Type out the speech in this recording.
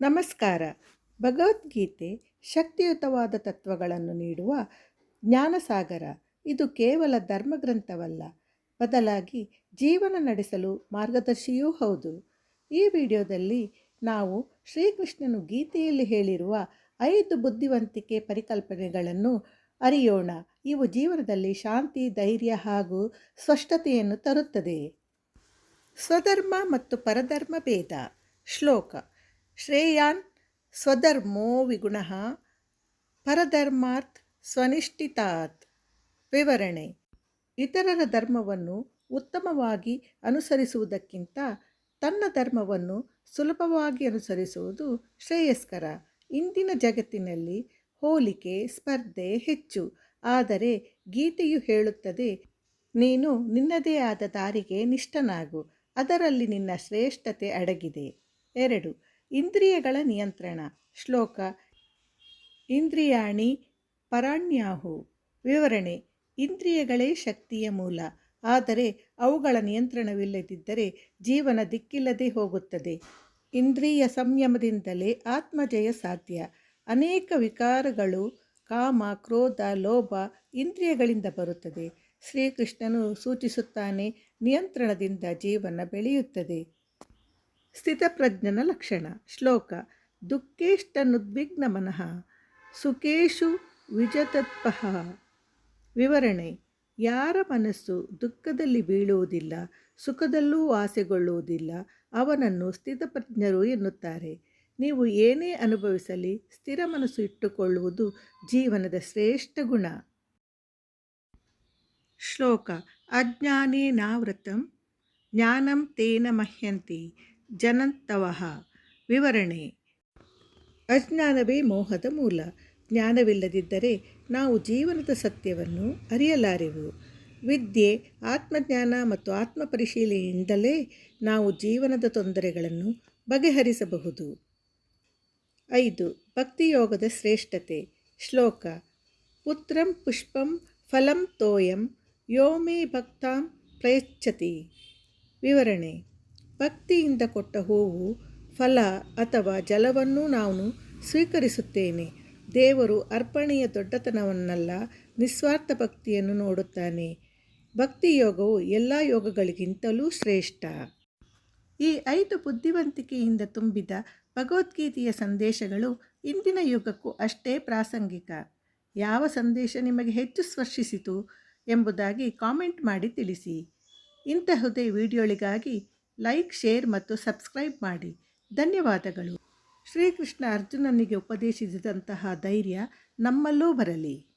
ನಮಸ್ಕಾರ. ಭಗವದ್ಗೀತೆ ಶಕ್ತಿಯುತವಾದ ತತ್ವಗಳನ್ನು ನೀಡುವ ಜ್ಞಾನಸಾಗರ. ಇದು ಕೇವಲ ಧರ್ಮಗ್ರಂಥವಲ್ಲ, ಬದಲಾಗಿ ಜೀವನ ನಡೆಸಲು ಮಾರ್ಗದರ್ಶಿಯೂ ಹೌದು. ಈ ವಿಡಿಯೋದಲ್ಲಿ ನಾವು ಶ್ರೀಕೃಷ್ಣನು ಗೀತೆಯಲ್ಲಿ ಹೇಳಿರುವ ಐದು ಬುದ್ಧಿವಂತಿಕೆ ಪರಿಕಲ್ಪನೆಗಳನ್ನು ಅರಿಯೋಣ. ಇವು ಜೀವನದಲ್ಲಿ ಶಾಂತಿ, ಧೈರ್ಯ ಹಾಗೂ ಸ್ಪಷ್ಟತೆಯನ್ನು ತರುತ್ತದೆ. ಸ್ವಧರ್ಮ ಮತ್ತು ಪರಧರ್ಮ ಭೇದ. ಶ್ಲೋಕ ಶ್ರೇಯಾನ್ ಸ್ವಧರ್ಮೋ ವಿಗುಣ ಪರಧರ್ಮಾರ್ಥ ಸ್ವನಿಷ್ಠಿತಾತ್. ವಿವರಣೆ. ಇತರರ ಧರ್ಮವನ್ನು ಉತ್ತಮವಾಗಿ ಅನುಸರಿಸುವುದಕ್ಕಿಂತ ತನ್ನ ಧರ್ಮವನ್ನು ಸುಲಭವಾಗಿ ಅನುಸರಿಸುವುದು ಶ್ರೇಯಸ್ಕರ. ಇಂದಿನ ಜಗತ್ತಿನಲ್ಲಿ ಹೋಲಿಕೆ, ಸ್ಪರ್ಧೆ ಹೆಚ್ಚು. ಆದರೆ ಗೀತೆಯು ಹೇಳುತ್ತದೆ, ನೀನು ನಿನ್ನದೇ ಆದ ದಾರಿಗೆ ನಿಷ್ಠನಾಗು. ಅದರಲ್ಲಿ ನಿನ್ನ ಶ್ರೇಷ್ಠತೆ ಅಡಗಿದೆ. ಎರಡು. ಇಂದ್ರಿಯಗಳ ನಿಯಂತ್ರಣ. ಶ್ಲೋಕ, ಇಂದ್ರಿಯಾಣಿ ಪರಾಣ್ಯಾಹು. ವಿವರಣೆ, ಇಂದ್ರಿಯಗಳೇ ಶಕ್ತಿಯ ಮೂಲ. ಆದರೆ ಅವುಗಳ ನಿಯಂತ್ರಣವಿಲ್ಲದಿದ್ದರೆ ಜೀವನ ದಿಕ್ಕಿಲ್ಲದೆ ಹೋಗುತ್ತದೆ. ಇಂದ್ರಿಯ ಸಂಯಮದಿಂದಲೇ ಆತ್ಮಜಯ ಸಾಧ್ಯ. ಅನೇಕ ವಿಕಾರಗಳು ಕಾಮ, ಕ್ರೋಧ, ಲೋಭ ಇಂದ್ರಿಯಗಳಿಂದ ಬರುತ್ತದೆ. ಶ್ರೀಕೃಷ್ಣನು ಸೂಚಿಸುತ್ತಾನೆ, ನಿಯಂತ್ರಣದಿಂದ ಜೀವನ ಬೆಳೆಯುತ್ತದೆ. ಸ್ಥಿತಪ್ರಜ್ಞನ ಲಕ್ಷಣ. ಶ್ಲೋಕ. ದುಃಖೇಷ್ಟನುದ್ವಿಗ್ನ ಮನಃ ಸುಖೇಶು ವಿಜತತ್ಪಃ. ವಿವರಣೆ. ಯಾರ ಮನಸ್ಸು ದುಃಖದಲ್ಲಿ ಬೀಳುವುದಿಲ್ಲ, ಸುಖದಲ್ಲೂ ಆಸೆಗೊಳ್ಳುವುದಿಲ್ಲ ಅವನನ್ನು ಸ್ಥಿತಪ್ರಜ್ಞರು ಎನ್ನುತ್ತಾರೆ. ನೀವು ಏನೇ ಅನುಭವಿಸಲಿ, ಸ್ಥಿರ ಮನಸ್ಸು ಇಟ್ಟುಕೊಳ್ಳುವುದು ಜೀವನದ ಶ್ರೇಷ್ಠ ಗುಣ. ಶ್ಲೋಕ. ಅಜ್ಞಾನೇನಾವೃತಂ? ಜ್ಞಾನಂ ತೇನ ಮಹ್ಯಂತಿ. ಜನಂತವಃ ವಿವರಣೆ ಅಜ್ಞಾನವೇ ಮೋಹದ ಮೂಲ। ಜ್ಞಾನವಿಲ್ಲದಿದ್ದರೆ ನಾವು ಜೀವನದ ಸತ್ಯವನ್ನು ಅರಿಯಲಾರೆವು. ವಿದ್ಯೆ, ಆತ್ಮಜ್ಞಾನ ಮತ್ತು ಆತ್ಮ ಪರಿಶೀಲನೆಯಿಂದಲೇ ನಾವು ಜೀವನದ ತೊಂದರೆಗಳನ್ನು ಬಗೆಹರಿಸಬಹುದು. ಐದು. ಭಕ್ತಿಯೋಗದ ಶ್ರೇಷ್ಠತೆ। ಶ್ಲೋಕ. ಪುತ್ರಂ ಪುಷ್ಪಂ ಫಲಂ ತೋಯಂ ಯೋ ಮೇ ಭಕ್ತಾಂ ಪ್ರಯಚ್ಛತಿ। ವಿವರಣೆ. ಭಕ್ತಿಯಿಂದ ಕೊಟ್ಟ ಹೂವು, ಫಲ ಅಥವಾ ಜಲವನ್ನು ನಾನು ಸ್ವೀಕರಿಸುತ್ತೇನೆ. ದೇವರು ಅರ್ಪಣೆಯ ದೊಡ್ಡತನವನ್ನಲ್ಲ, ನಿಸ್ವಾರ್ಥ ಭಕ್ತಿಯನ್ನು ನೋಡುತ್ತಾನೆ. ಭಕ್ತಿ ಯೋಗವು ಎಲ್ಲ ಯೋಗಗಳಿಗಿಂತಲೂ ಶ್ರೇಷ್ಠ. ಈ ಐದು ಬುದ್ಧಿವಂತಿಕೆಯಿಂದ ತುಂಬಿದ ಭಗವದ್ಗೀತೆಯ ಸಂದೇಶಗಳು ಇಂದಿನ ಯುಗಕ್ಕೂ ಅಷ್ಟೇ ಪ್ರಾಸಂಗಿಕ. ಯಾವ ಸಂದೇಶ ನಿಮಗೆ ಹೆಚ್ಚು ಸ್ಪರ್ಶಿಸಿತು ಎಂಬುದಾಗಿ ಕಾಮೆಂಟ್ ಮಾಡಿ ತಿಳಿಸಿ. ಇಂತಹುದೇ ವಿಡಿಯೋಗಳಿಗಾಗಿ ಲೈಕ್ ಶೇರ್ ಮತ್ತು ಸಬ್ಸ್ಕ್ರೈಬ್ ಮಾಡಿ. ಧನ್ಯವಾದಗಳು. ಶ್ರೀಕೃಷ್ಣ ಅರ್ಜುನನಿಗೆ ಉಪದೇಶಿಸಿದಂತಹ ಧೈರ್ಯ ನಮ್ಮಲ್ಲೂ ಬರಲಿ.